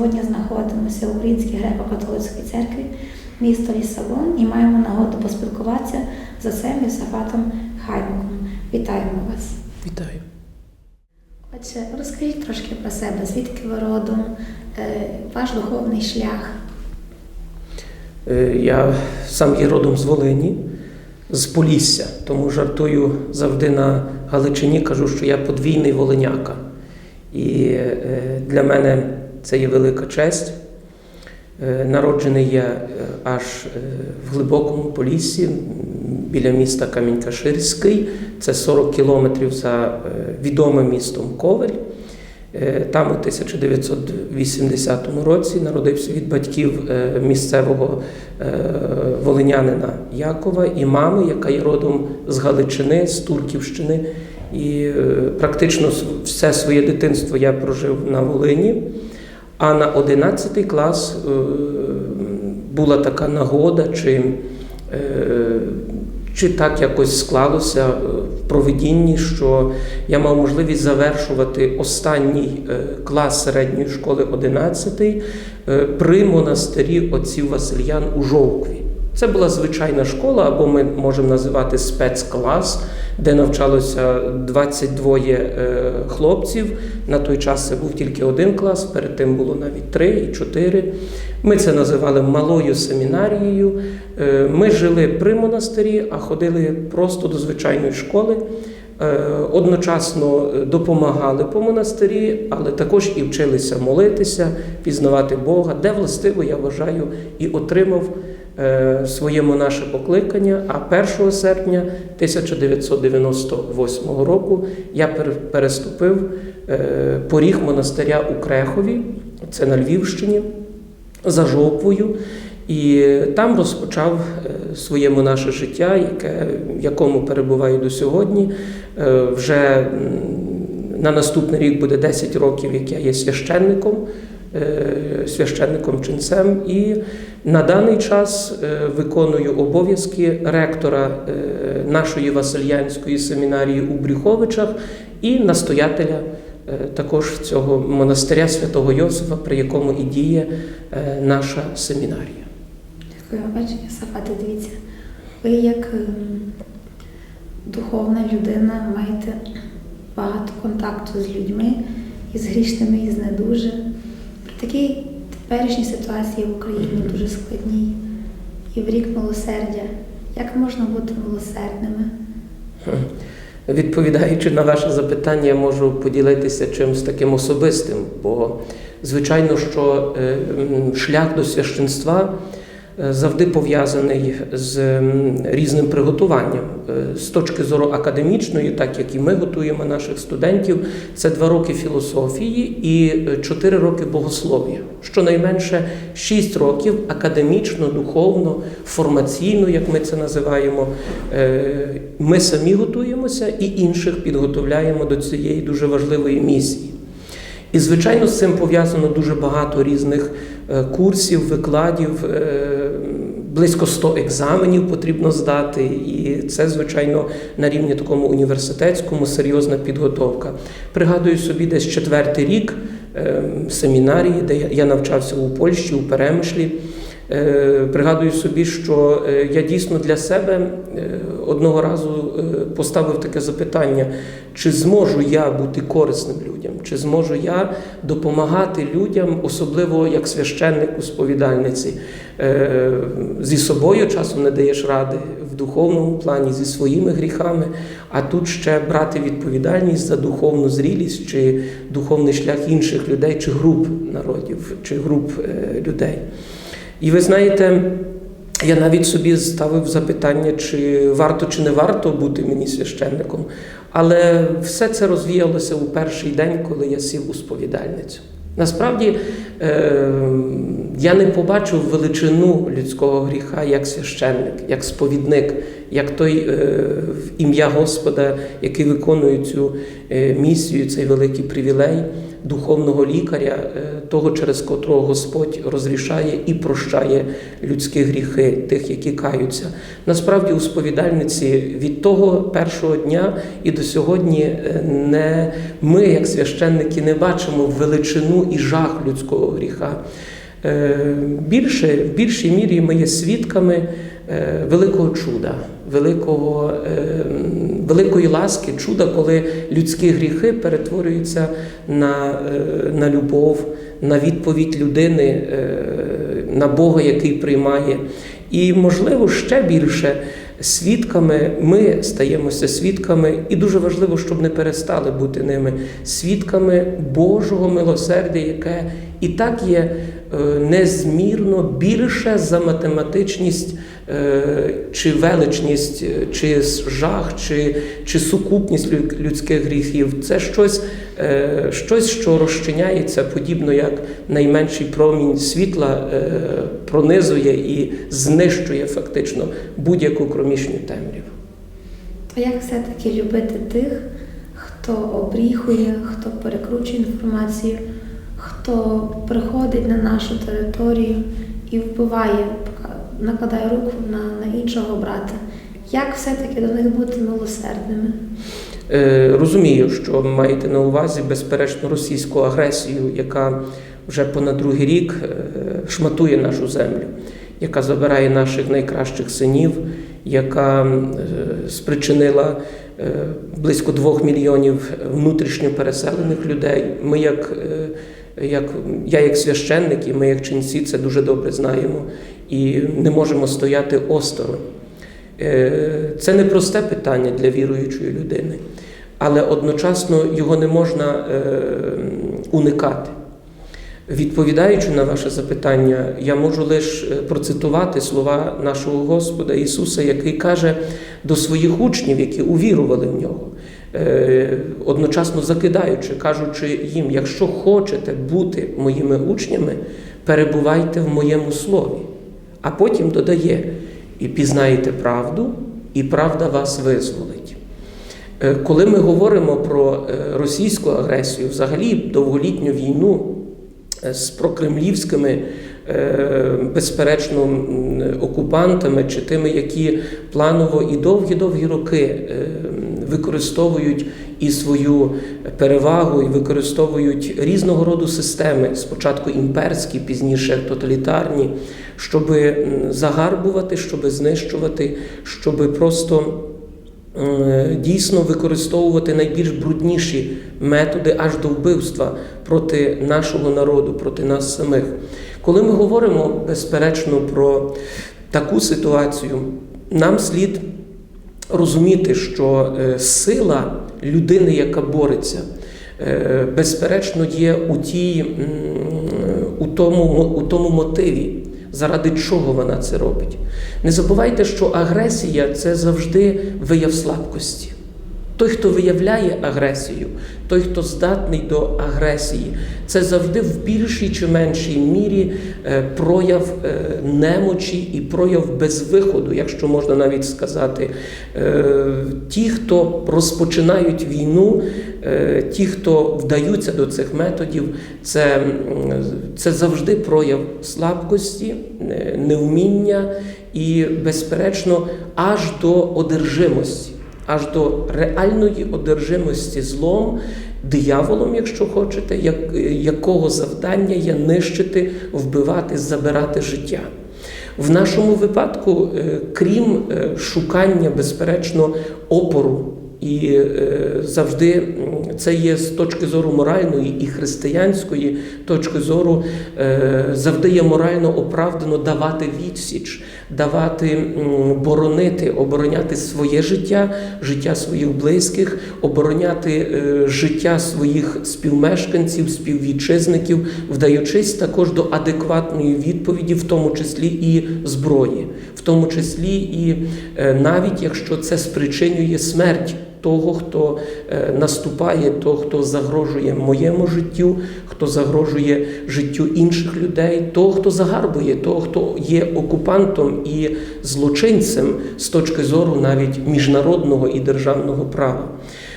Сьогодні знаходимося у Українській греко-католицькій церкві, місто Лісабон, і маємо нагоду поспілкуватися з отцем Йосафатом Хаймиком. Вітаємо вас! Вітаю. Отже, розкажіть трошки про себе, звідки ви родом, е, ваш духовний шлях. Е, Я сам є родом з Волині, з Полісся, тому жартую завжди на Галичині, кажу, що я подвійний волиняка. І е, для мене це є велика честь. Е, Народжений я е, аж е, в глибокому Поліссі, м, біля міста Камінь-Каширський. Це 40 кілометрів за відомим містом Ковель. Там у 1980 році народився від батьків місцевого волинянина Якова і мами, яка є родом з Галичини, з Турківщини. І практично все своє дитинство я прожив на Волині. А на 11 клас е, була така нагода, чи, е, чи так якось склалося е, в проведінні, що я мав можливість завершувати останній клас середньої школи 11 е, при монастирі отців Васильян у Жовкві. Це була звичайна школа, або ми можемо називати спецклас, де навчалося 22 е, хлопців. На той час це був тільки один клас, перед тим було навіть три і чотири. Ми це називали малою семінарією. Е, Ми жили при монастирі, а ходили просто до звичайної школи. Е, Одночасно допомагали по монастирі, але також і вчилися молитися, пізнавати Бога, де властиво, я вважаю, і отримав е, своє монаше покликання. А 1 серпня 1998 року я переступив е, поріг монастиря у Крехові, це на Львівщині, за Жовквою. І там розпочав е, своє монаше життя, яке, в якому перебуваю до сьогодні. Вже на наступний рік буде 10 років, як я є священником, священником ченцем, і на даний час е, виконую обов'язки ректора е, нашої Васильянської семінарії у Брюховичах і настоятеля е, також цього монастиря святого Йосифа, при якому і діє е, наша семінарія. Дякую, отже, Йосафате, дивіться, ви як ем, духовна людина маєте багато контакту з людьми, і з грішними, і з недуже. При такій теперішній ситуації в Україні дуже складній, і в рік милосердя. Як можна бути милосердними? Відповідаючи на ваше запитання, я можу поділитися чимось таким особистим, бо звичайно, що е, шлях до священства завжди пов'язаний з різним приготуванням. Е, З точки зору академічної, так як і ми готуємо наших студентів, це два роки філософії і е, чотири роки богослов'я. Щонайменше шість років академічно, духовно, формаційно, як ми це називаємо. Е, Ми самі готуємося і інших підготовляємо до цієї дуже важливої місії. І, звичайно, з цим пов'язано дуже багато різних е, курсів, викладів, е, близько 100 екзаменів потрібно здати. І це, звичайно, на рівні такому університетському серйозна підготовка. Пригадую собі десь четвертий рік е, семінарії, де я- навчався у Польщі, у Перемишлі. Е, Пригадую собі, що е, я дійсно для себе е, одного разу поставив таке запитання: чи зможу я бути корисним людям, чи зможу я допомагати людям, особливо як священник у сповідальниці. Зі собою часом не даєш ради в духовному плані, зі своїми гріхами, а тут ще брати відповідальність за духовну зрілість чи духовний шлях інших людей, чи груп народів, чи груп людей. І ви знаєте, я навіть собі ставив запитання, чи варто чи не варто бути мені священником. Але все це розвіялося у перший день, коли я сів у сповідальницю. Насправді, е, я не побачив величину людського гріха як священник, як сповідник, як той е, ім'я Господа, який виконує цю е, місію, цей великий привілей духовного лікаря, е, того, через котрого Господь розрішає і прощає людські гріхи, тих, які каються. Насправді, у сповідальниці від того першого дня і до сьогодні е, не ми, як священники, не бачимо величину і жах людського гріха. Е, Більше, в більшій мірі ми є свідками великого чуда, великого, е, великої ласки, чуда, коли людські гріхи перетворюються на, е, на любов, на відповідь людини, е, на Бога, який приймає. І, можливо, ще більше свідками ми стаємося свідками, і дуже важливо, щоб не перестали бути ними свідками Божого милосердя, яке і так є незмірно більше за математичність чи величність, е, чи жах, чи, чи сукупність людських гріхів. Це щось, е, щось, що розчиняється, подібно як найменший промінь світла е, пронизує і знищує фактично будь-яку кромішню темряву. То як все-таки любити тих, хто обріхує, хто перекручує інформацію, хто приходить на нашу територію і вбиває, накладає руку на, на іншого брата? Як все-таки до них бути милосердними? Е, Розумію, що маєте на увазі безперечно російську агресію, яка вже понад другий рік е, шматує нашу землю, яка забирає наших найкращих синів, яка е, спричинила е, близько двох мільйонів внутрішньо переселених людей. Ми, як, як я, як священник, і ми, як ченці, це дуже добре знаємо і не можемо стояти осторонь. Е, Це не просте питання для віруючої людини, але одночасно його не можна е, уникати. Відповідаючи на ваше запитання, я можу лише процитувати слова нашого Господа Ісуса, який каже до своїх учнів, які увірували в нього, е, одночасно закидаючи, кажучи їм: якщо хочете бути моїми учнями, перебувайте в моєму слові. А потім додає: і пізнаєте правду, і правда вас визволить. Е, Коли ми говоримо про е, російську агресію, взагалі довголітню війну е, з прокремлівськими, безперечно, окупантами чи тими, які планово і довгі-довгі роки використовують і свою перевагу, і використовують різного роду системи, спочатку імперські, пізніше тоталітарні, щоб загарбувати, щоб знищувати, щоб просто дійсно використовувати найбільш брудніші методи аж до вбивства проти нашого народу, проти нас самих. Коли ми говоримо безперечно про таку ситуацію, нам слід розуміти, що е, сила людини, яка бореться, е, безперечно є у, тій, у, тому, у тому мотиві, заради чого вона це робить. Не забувайте, що агресія це завжди вияв слабкості. Той, хто виявляє агресію, той, хто здатний до агресії, це завжди в більшій чи меншій мірі е, прояв е, немочі і прояв безвиходу, якщо можна навіть сказати. Е, Ті, хто розпочинають війну, ті, хто вдаються до цих методів, це, це завжди прояв слабкості, невміння і, безперечно, аж до одержимості аж до реальної одержимості злом, дияволом, якщо хочете, як, якого завдання є нищити, вбивати, забирати життя. В нашому випадку, е, крім е, шукання, безперечно, опору, і е, завжди це є з точки зору моральної і християнської точки зору, завжди є морально оправдано давати відсіч, давати боронити, обороняти своє життя, життя своїх близьких, обороняти е, життя своїх співмешканців, співвітчизників, вдаючись також до адекватної відповіді, в тому числі і зброї, в тому числі і е, навіть якщо це спричинює смерть того, хто е, наступає, того, хто загрожує моєму життю, хто загрожує життю інших людей, того, хто загарбує, того, хто є окупантом і злочинцем з точки зору навіть міжнародного і державного права.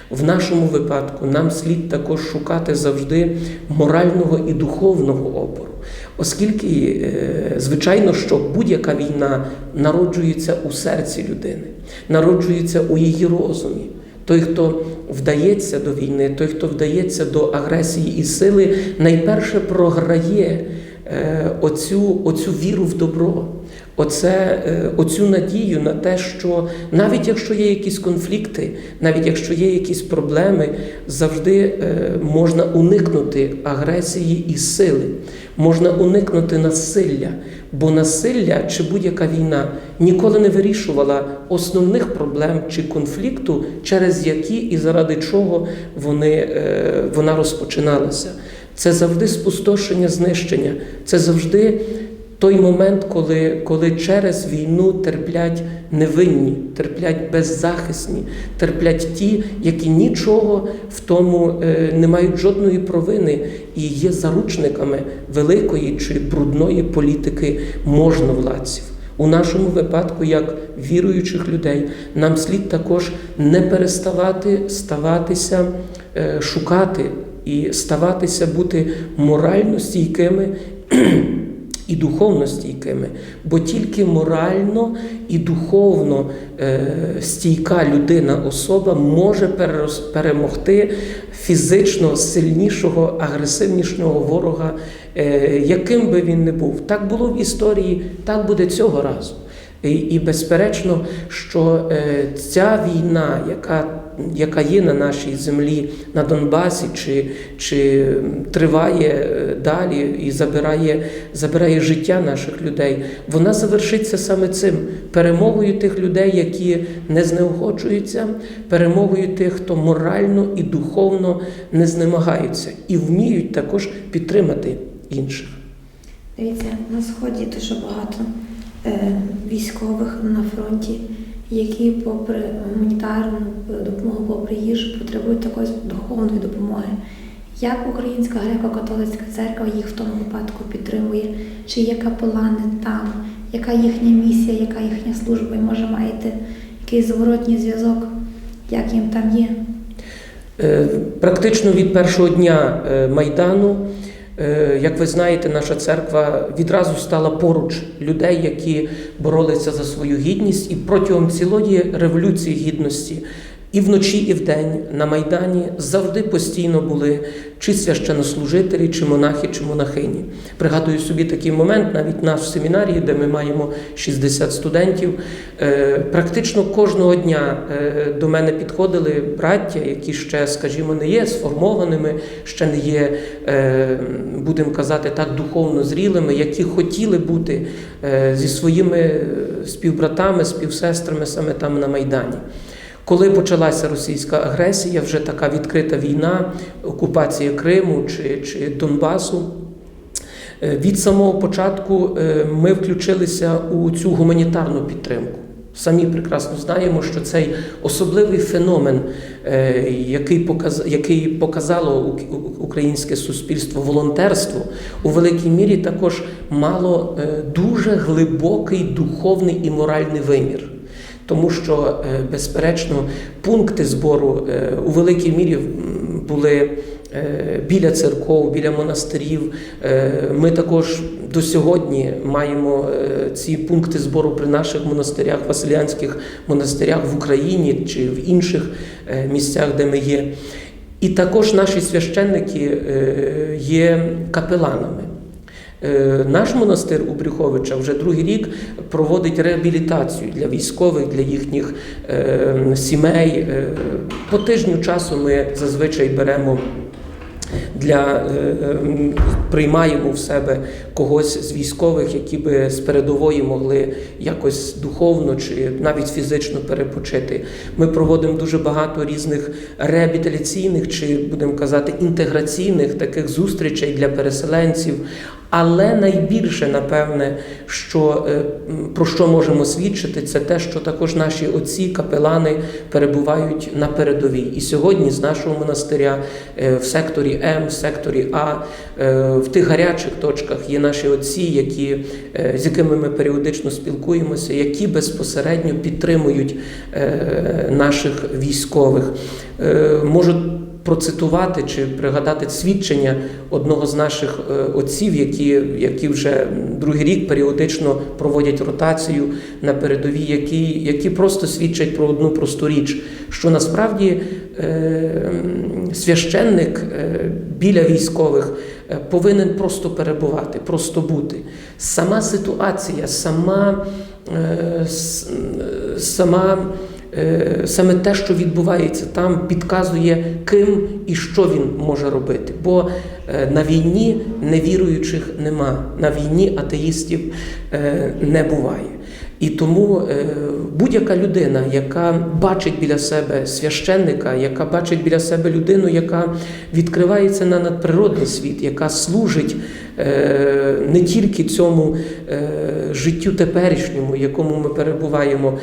В нашому випадку нам слід також шукати завжди морального і духовного опору, оскільки, е, звичайно, що будь-яка війна народжується у серці людини, народжується у її розумі. Той, хто вдається до війни, той, хто вдається до агресії і сили, найперше програє е, оцю, оцю віру в добро, оце, е, оцю надію на те, що навіть якщо є якісь конфлікти, навіть якщо є якісь проблеми, завжди е, можна уникнути агресії і сили, можна уникнути насилля. Бо насилля чи будь-яка війна ніколи не вирішувала основних проблем чи конфлікту, через які і заради чого вони, е, вона розпочиналася. Це завжди спустошення, знищення, це завжди той момент, коли, коли через війну терплять невинні, терплять беззахисні, терплять ті, які нічого в тому е, не мають жодної провини і є заручниками великої чи брудної політики можновладців. У нашому випадку, як віруючих людей, нам слід також не переставати ставатися, е, шукати і ставатися бути морально стійкими і духовно стійкими, бо тільки морально і духовно е, стійка людина, особа може перемогти фізично сильнішого, агресивнішого ворога, е, яким би він не був. Так було в історії, так буде цього разу. І, і безперечно, що е, ця війна, яка, яка є на нашій землі, на Донбасі, чи, чи триває е, далі і забирає, забирає життя наших людей, вона завершиться саме цим перемогою тих людей, які не знеохочуються, перемогою тих, хто морально і духовно не знемагаються, і вміють також підтримати інших. Дивіться, на сході дуже багато е, військових на фронті, які, попри гуманітарну допомогу, попри їжу, потребують такої духовної допомоги. Як Українська греко-католицька церква їх в тому випадку підтримує? Чи є капелани там? Яка їхня місія, яка їхня служба? І може маєте якийсь зворотній зв'язок? Як їм там є? Е, Практично від першого дня е, Майдану, як ви знаєте, наша церква відразу стала поруч людей, які боролися за свою гідність, і протягом цілої революції гідності. І вночі, і вдень на Майдані завжди постійно були чи священнослужителі, чи монахи, чи монахині. Пригадую собі такий момент, навіть наш в семінарії, де ми маємо 60 студентів. е, Практично кожного дня е, до мене підходили браття, які ще, скажімо, не є сформованими, ще не є, е, будемо казати так, духовно зрілими, які хотіли бути зі своїми співбратами, співсестрами саме там на Майдані. Коли почалася російська агресія, вже така відкрита війна, окупація Криму чи, чи Донбасу, е, від самого початку е, ми включилися у цю гуманітарну підтримку. Самі прекрасно знаємо, що цей особливий феномен, е, який показ, який показало українське суспільство волонтерство, у великій мірі також мало дуже глибокий духовний і моральний вимір. Тому що, е, безперечно, пункти збору е, у великій мірі були е, біля церков, біля монастирів. Ми також до сьогодні маємо ці пункти збору при наших монастирях, василянських монастирях в Україні чи в інших місцях, де ми є. І також наші священники є капеланами. Е, Наш монастир у Брюховича вже другий рік проводить реабілітацію для військових, для їхніх е, сімей. Е, По тижню часу ми зазвичай беремо для приймаємо в себе когось з військових, які би з передової могли якось духовно чи навіть фізично перепочити. Ми проводимо дуже багато різних реабілітаційних чи будемо казати інтеграційних таких зустрічей для переселенців. Але найбільше, напевне, що, е, про що можемо свідчити, це те, що також наші отці, капелани перебувають на передовій. І сьогодні з нашого монастиря е, в секторі М, в секторі А, е, в тих гарячих точках є наші отці, які, з якими ми періодично спілкуємося, які безпосередньо підтримують наших військових. Е, Можу процитувати чи пригадати свідчення одного з наших е, отців, які, які вже другий рік періодично проводять ротацію на передовій, які, які просто свідчать про одну просту річ, що насправді е, священник е, біля військових е, повинен просто перебувати, просто бути. Сама ситуація, сама, е, сама саме те, що відбувається там, підказує, ким і що він може робити. Бо е, на війні невіруючих нема, на війні атеїстів е, не буває. І тому е, будь-яка людина, яка бачить біля себе священника, яка бачить біля себе людину, яка відкривається на надприродний світ, яка служить е, не тільки цьому е, життю теперішньому, якому ми перебуваємо,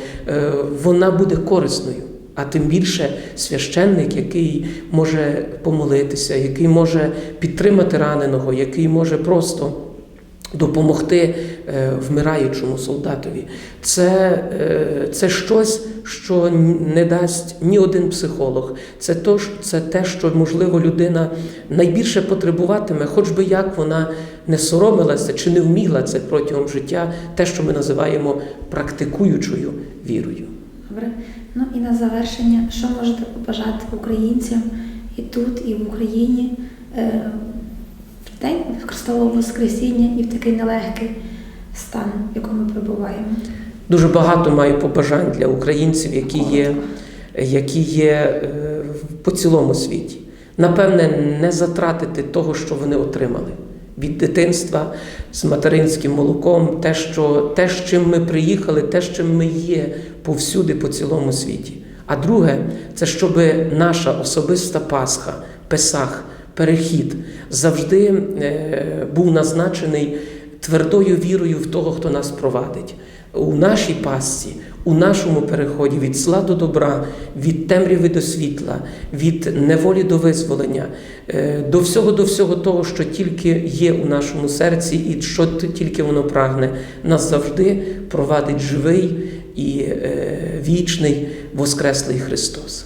вона буде корисною. А тим більше священник, який може помолитися, який може підтримати раненого, який може просто допомогти вмираючому солдатові. Це, е, це щось, що не дасть ні один психолог. Це, то, це те, що, можливо, людина найбільше потребуватиме, хоч би як вона не соромилася чи не вміла це протягом життя, те, що ми називаємо практикуючою вірою. Добре. Ну і на завершення, що можете побажати українцям і тут, і в Україні е, день Христового Воскресіння і в такий нелегкий стан, в якому ми перебуваємо? Дуже багато маю побажань для українців, які є, які є е, по цілому світі. Напевне, не затратити того, що вони отримали від дитинства з материнським молоком, те, що, те, з чим ми приїхали, те, з чим ми є повсюди по цілому світі. А друге, це щоб наша особиста Пасха, Песах, перехід завжди е, був назначений твердою вірою в того, хто нас провадить. У нашій пасці, у нашому переході від зла до добра, від темряви до світла, від неволі до визволення, е, до всього до всього того, що тільки є у нашому серці, і що тільки воно прагне, нас завжди провадить живий і е, вічний Воскреслий Христос.